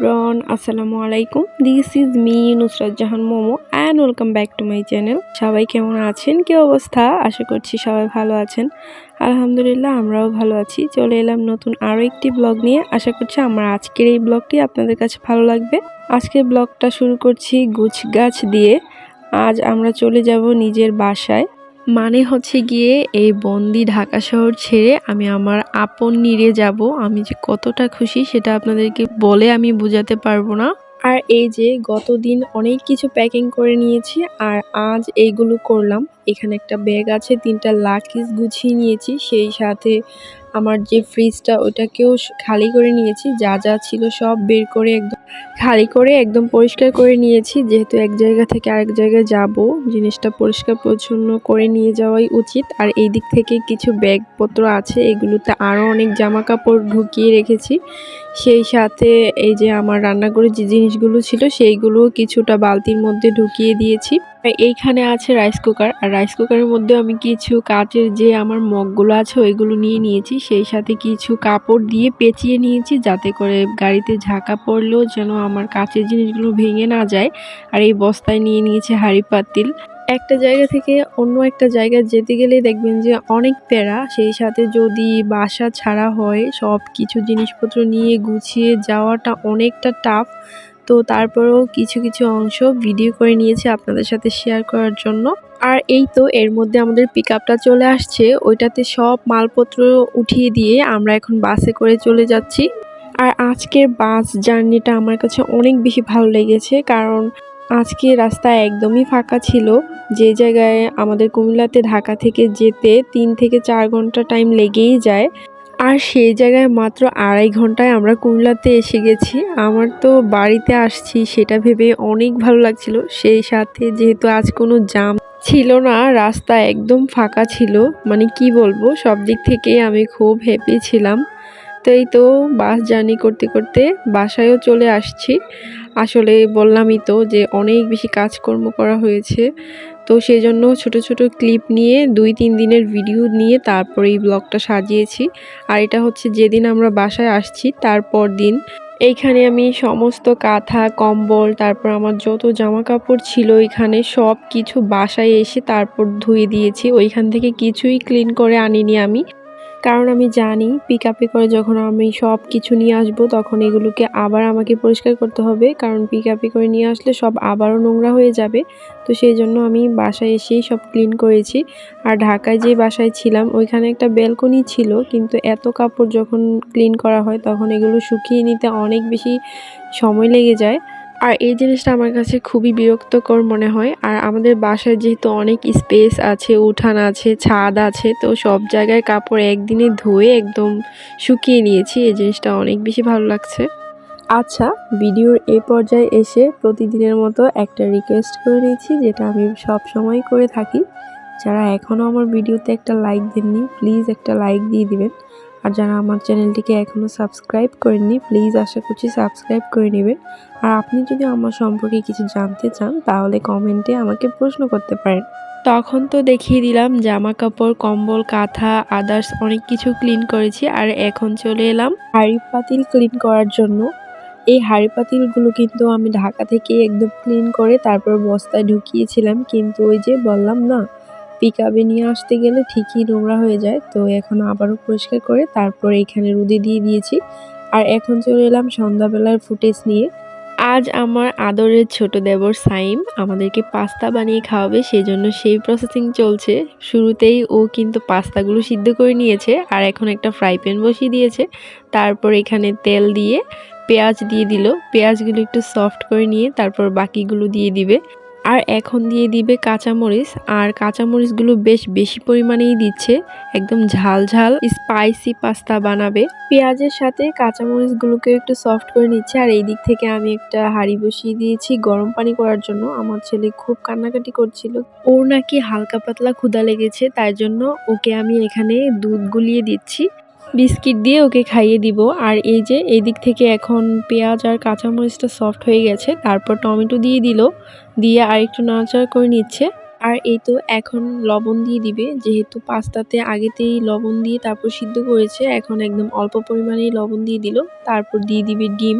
Everyone, আসসালামু আলাইকুম। This is me Nusrat Jahan Momo and welcome back to my channel সবাই কেমন আছেন? কি অবস্থা? আশা করছি সবাই ভালো আছেন। আলহামদুলিল্লাহ, আমরাও ভালো আছি। চলে এলাম নতুন আরও একটি ব্লগ নিয়ে। আশা করছি আমার আজকের এই ব্লগটি আপনাদের কাছে ভালো লাগবে। আজকের ব্লগটা শুরু করছি গুছ গাছ দিয়ে। আজ আমরা চলে যাব নিজের বাসায়। মানে হচ্ছে গিয়ে এই বন্দি ঢাকা শহর ছেড়ে আমি আমার আপন নিরে যাব। আমি যে কতটা খুশি সেটা আপনাদেরকে বলে আমি বোঝাতে পারব না। আর এই যে গতদিন অনেক কিছু প্যাকিং করে নিয়েছি আর আজ এইগুলো করলাম। এখানে একটা ব্যাগ আছে, তিনটা লাকিস গুছিয়ে নিয়েছি। সেই সাথে আমার যে ফ্রিজটা ওটাকেও খালি করে নিয়েছি। যা যা ছিল সব বের করে একদম খালি করে একদম পরিষ্কার করে নিয়েছি। যেহেতু এক জায়গা থেকে আরেক জায়গায় যাব, জিনিসটা পরিষ্কার পরিচ্ছন্ন করে নিয়ে যাওয়াই উচিত। আর এই দিক থেকে কিছু ব্যাগপত্র আছে, এগুলোতে আরও অনেক জামা কাপড় ঢুকিয়ে রেখেছি। সেই সাথে এই যে আমার রান্নাঘরে যে জিনিসগুলো ছিল সেইগুলো কিছুটা বালতির মধ্যে ঢুকিয়ে দিয়েছি। এইখানে আছে রাইস কুকার আর রাইস কুকারের মধ্যে আমি কিছু কাচের যে আমার মগগুলো আছে, ওইগুলো নিয়ে নিয়েছি। সেই সাথে কিছু কাপড় দিয়ে পেঁচিয়ে নিয়েছি, যাতে করে গাড়িতে ঝাঁকা পড়লেও যেন আমার কাচের জিনিসগুলো ভেঙে না যায়। আর এই বস্তায় নিয়ে নিয়েছি হাঁড়ি পাতিল। একটা জায়গা থেকে অন্য একটা জায়গায় যেতে গেলে দেখবেন যে অনেক প্যারা। সেই সাথে যদি বাসা ছাড়া হয় সব কিছু জিনিসপত্র নিয়ে গুছিয়ে যাওয়াটা অনেকটা টাফ তো তারপরেও কিছু কিছু অংশ ভিডিও করে নিয়েছি আপনাদের সাথে শেয়ার করার জন্য। আর এই তো এর মধ্যে আমাদের পিক চলে আসছে। ওইটাতে সব মালপত্র উঠিয়ে দিয়ে আমরা এখন বাসে করে চলে যাচ্ছি। আর আজকের বাস জার্নিটা আমার কাছে অনেক বেশি ভালো লেগেছে। কারণ আজকে রাস্তা একদমই ফাঁকা ছিল। যে জায়গায় আমাদের কুমিল্লাতে ঢাকা থেকে যেতে তিন থেকে চার ঘণ্টা টাইম লেগেই যায়। আর সেই জায়গায় মাত্র আড়াই ঘন্টায় আমরা কুমিল্লাতে এসে গেছি। আমার তো বাড়িতে আসছি, সেটা ভেবে অনেক ভালো লাগছিল। সেই সাথে যেহেতু আজ কোনো জাম ছিল না, রাস্তা একদম ফাঁকা ছিল। মানে কি বলব, সব দিক থেকেই আমি খুব হ্যাপি ছিলাম। তো এই তো বাস জার্নি করতে করতে বাসায়ও চলে আসছি। আসলে বললামই তো যে অনেক বেশি কাজকর্ম করা হয়েছে। তো সেই জন্য ছোট ছোট ক্লিপ নিয়ে দুই তিন দিনের ভিডিও নিয়ে তারপর এই ব্লগটা সাজিয়েছি। আর এটা হচ্ছে যেদিন আমরা বাসায় আসছি, তারপর দিন। এইখানে আমি সমস্ত কাঁথা, কম্বল, তারপর আমার যত জামা কাপড় ছিল এখানে সব কিছু বাসায় এসে তারপর ধুয়ে দিয়েছি। ওইখান থেকে কিছুই ক্লিন করে আনিনি আমি। কারণ আমি জানি পিক আপে করে যখন আমি সব কিছু নিয়ে আসব, তখন এগুলোকে আবার আমাকে পরিষ্কার করতে হবে। কারণ পিক আপে করে নিয়ে আসলে সব আবারও নোংরা হয়ে যাবে। তো সেই জন্য আমি বাসায় এসেই সব ক্লিন করেছি। আর ঢাকায় যে বাসায় ছিলাম, ওইখানে একটা ব্যালকনি ছিল। কিন্তু এত কাপড় যখন ক্লিন করা হয়, তখন এগুলো শুকিয়ে নিতে অনেক বেশি সময় লেগে যায়। আর এই জিনিসটা আমার কাছে খুবই বিরক্তকর মনে হয়। আর আমাদের বাসায় যেহেতু অনেক স্পেস আছে, উঠান আছে, ছাদ আছে, তো সব জায়গায় কাপড় একদিনে ধুয়ে একদম শুকিয়ে নিয়েছি। এই জিনিসটা অনেক বেশি ভালো লাগছে। আচ্ছা ভিডিওর এই পর্যায়ে এসে প্রতিদিনের মতো একটা রিকোয়েস্ট করে নিয়েছি যেটা আমি সব সময় করে থাকি। যারা এখনও আমার ভিডিওতে একটা লাইক দেননি প্লিজ একটা লাইক দিয়ে দিবেন। আর যারা আমার চ্যানেলটিকে এখনও সাবস্ক্রাইব করেননি প্লিজ আশা করছি সাবস্ক্রাইব করে নেবেন। আর আপনি যদি আমার সম্পর্কে কিছু জানতে চান, তাহলে কমেন্টে আমাকে প্রশ্ন করতে পারেন। তখন তো দেখিয়ে দিলাম জামা কাপড় কম্বল, কাঁথা আদার্স অনেক কিছু ক্লিন করেছি, আর এখন চলে এলাম হাঁড়ি পাতিল ক্লিন করার জন্য। এই হাঁড়ি পাতিলগুলো কিন্তু আমি ঢাকা থেকে একদম ক্লিন করে তারপর বস্তায় ঢুকিয়েছিলাম, কিন্তু ওই যে বললাম না পিক আপে নিয়ে আসতে গেলে ঠিকই নোংরা হয়ে যায়। তো এখন আবারও পরিষ্কার করে তারপর এখানে রোদে দিয়ে দিয়েছি। আর এখন চলে এলাম সন্ধ্যাবেলার ফুটেজ নিয়ে। আজ আমার আদরের ছোট দেবর সাইম আমাদেরকে পাস্তা বানিয়ে খাওয়াবে সেই জন্য সেই প্রসেসিং চলছে। শুরুতেই ও কিন্তু পাস্তাগুলো সিদ্ধ করে নিয়েছে আর এখন একটা ফ্রাই প্যান বসিয়ে দিয়েছে। তারপর এখানে তেল দিয়ে পেঁয়াজ দিয়ে দিল। পেঁয়াজগুলো একটু সফট করে নিয়ে তারপর বাকিগুলো দিয়ে দিবে। আর এখন দিয়ে দিবে কাঁচামরিচ, আর কাঁচামরিচগুলো বেশ বেশি পরিমাণেই দিচ্ছে। একদম ঝাল ঝাল স্পাইসি পাস্তা বানাবে। পেঁয়াজের সাথে কাঁচামরিচগুলোকে একটু সফট করে নিচ্ছে, আর এই দিক থেকে আমি একটা হাঁড়ি বসিয়ে দিয়েছি গরম পানি করার জন্য। আমার ছেলে খুব কান্নাকাটি করছিল। ওর নাকি হালকা পাতলা ক্ষুদা লেগেছে, তাই জন্য ওকে আমি এখানে দুধ গুলিয়ে দিচ্ছি। বিস্কিট দিয়ে ওকে খাইয়ে দিব। আর এই যে, এদিক দিক থেকে এখন পেঁয়াজ আর কাঁচামরিচটা সফট হয়ে গেছে। তারপর টমেটো দিয়ে দিল। দিয়ে আর একটু নাড়াচাড়া করে নিচ্ছে। আর এই তো এখন লবণ দিয়ে দিবে। যেহেতু পাস্তাতে আগেতেই লবণ দিয়ে তারপর সিদ্ধ করেছে, এখন একদম অল্প পরিমাণেই লবণ দিয়ে দিল। তারপর দিয়ে দিবে ডিম।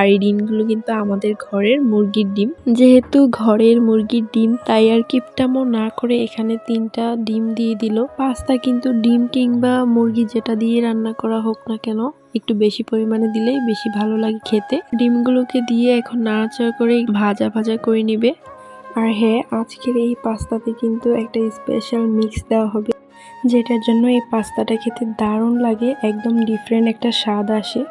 আর এই ডিমগুলো কিন্তু আমাদের ঘরের মুরগির ডিম। যেহেতু ঘরের মুরগির ডিম, তাই আর কিপটামো না করে এখানে তিনটা ডিম দিয়ে দিল। পাস্তা কিন্তু ডিম কিংবা মুরগি যেটা দিয়ে রান্না করা হোক না কেন, একটু বেশি পরিমাণে দিলেই বেশি ভালো লাগে খেতে। ডিমগুলোকে দিয়ে এখন নাড়াচাড়া করে ভাজা ভাজা করে নিবে। আর হ্যাঁ আজকের এই পাস্তাতে কিন্তু একটা স্পেশাল মিক্স দেওয়া হবে, যেটার জন্য এই পাস্তাটা খেতে দারুণ লাগে, একদম ডিফারেন্ট একটা স্বাদ আসে।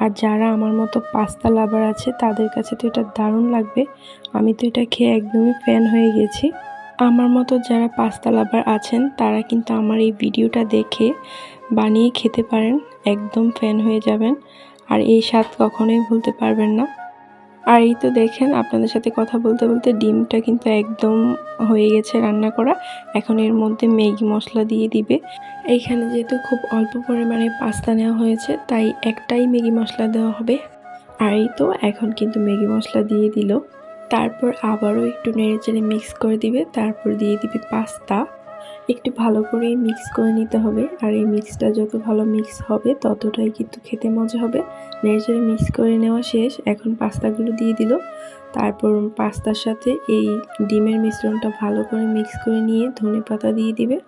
আর যারা আমার মতো পাস্তা লাভার আছে, তাদের কাছে তো এটা দারুণ লাগবে। আমি তো এটা খেয়ে একদমই ফ্যান হয়ে গেছি। আমার মতো যারা পাস্তা লাভার আছেন, তারা কিন্তু আমার এই ভিডিওটা দেখে বানিয়ে খেতে পারেন। একদম ফ্যান হয়ে যাবেন। আর এই স্বাদ কখনোই ভুলতে পারবেন না। আর এই তো দেখেন, আপনাদের সাথে কথা বলতে বলতে ডিমটা কিন্তু একদম হয়ে গেছে রান্না করা। এখন এর মধ্যে ম্যাগি মশলা দিয়ে দিবে। এইখানে যেহেতু খুব অল্প পরিমাণে পাস্তা নেওয়া হয়েছে, তাই একটাই ম্যাগি মশলা দেওয়া হবে। আর এই তো এখন কিন্তু ম্যাগি মশলা দিয়ে দিল। তারপর আবারও একটু নেড়ে চেড়ে মিক্স করে দিবে, তারপর দিয়ে দিবে পাস্তা। একটু ভালো করে মিক্স করে নিতে হবে। আর এই মিক্সটা যত ভালো মিক্স হবে, ততটাই কিন্তু খেতে মজা হবে। নেড়ে মিক্স করে নেওয়া শেষ। এখন পাস্তাগুলো দিয়ে দিল। তারপর পাস্তার সাথে এই ডিমের মিশ্রণটা ভালো করে মিক্স করে নিয়ে ধনে পাতা দিয়ে দিবে।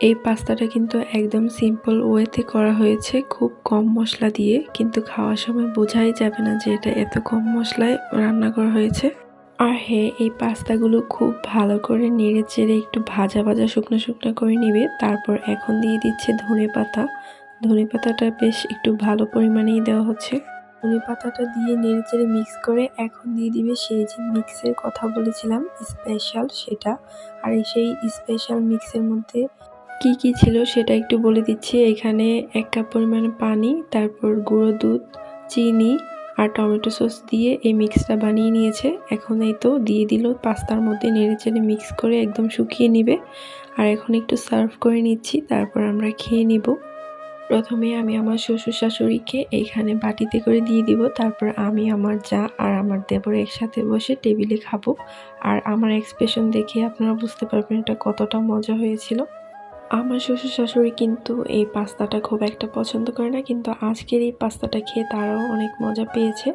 এই পাস্তাটা কিন্তু একদম সিম্পল ওয়েতে করা হয়েছে, খুব কম মশলা দিয়ে। কিন্তু খাওয়ার সময় বোঝাই যাবে না যে এটা এত কম মশলায় রান্না করা হয়েছে। আর হ্যাঁ এই পাস্তাগুলো খুব ভালো করে নেড়ে চেড়ে একটু ভাজা ভাজা শুকনো শুকনো করে নেবে। তারপর এখন দিয়ে দিচ্ছে ধনে পাতা। ধনে পাতাটা বেশ একটু ভালো পরিমাণেই দেওয়া হচ্ছে। ধনে পাতাটা দিয়ে নেড়ে চেড়ে মিক্স করে এখন দিয়ে দিবে সেই যে মিক্সের কথা বলেছিলাম স্পেশাল সেটা। আর সেই স্পেশাল মিক্সের মধ্যে কি কি ছিল সেটা একটু বলে দিচ্ছি। এখানে এক কাপ পরিমাণে পানি, তারপর গুঁড়ো দুধ, চিনি আর টমেটো সস দিয়ে এই মিক্সটা বানিয়ে নিয়েছে। এখন এই তো দিয়ে দিল পাস্তার মধ্যে নেড়ে চেড়ে মিক্স করে একদম শুকিয়ে নিবে। আর এখন একটু সার্ভ করে নিচ্ছি, তারপর আমরা খেয়ে নিব। প্রথমে আমি আমার শ্বশুর শাশুড়িকে এইখানে বাটিতে করে দিয়ে দিব। তারপর আমি আমার যা আর আমার দেবর একসাথে বসে টেবিলে খাব। আর আমার এক্সপ্রেশন দেখে আপনারা বুঝতে পারবেন এটা কতটা মজা হয়েছিল। আমার শ্বশুর শাশুড়ি কিন্তু এই পাস্তাটা খুব একটা পছন্দ করে না, কিন্তু আজকের এই পাস্তাটা খেয়ে তারাও অনেক মজা পেয়েছে।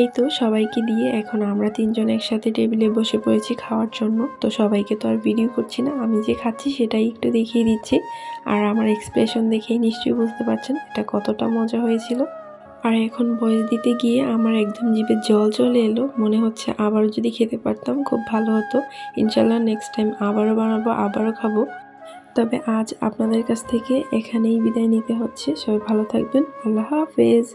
এই তো সবাইকে দিয়ে এখন আমরা তিনজন একসাথে টেবিলে বসে পড়েছি খাওয়ার জন্য। তো সবাইকে তো আর ভিডিও করছি না, আমি যে খাচ্ছি সেটাই একটু দেখিয়ে দিচ্ছি। আর আমার এক্সপ্রেশন দেখেই নিশ্চয়ই বুঝতে পারছেন এটা কতটা মজা হয়েছিল। আর এখন বয়স দিতে গিয়ে আমার একদম জিভে জল চলে এলো, মনে হচ্ছে আবারও যদি খেতে পারতাম খুব ভালো হতো। ইনশাল্লাহ নেক্সট টাইম আবারও বানাবো, আবারও খাব। তবে আজ আপনাদের কাছ থেকে এখানেই বিদায় নিতে হচ্ছে। সবাই ভালো থাকবেন। আল্লাহ হাফেজ।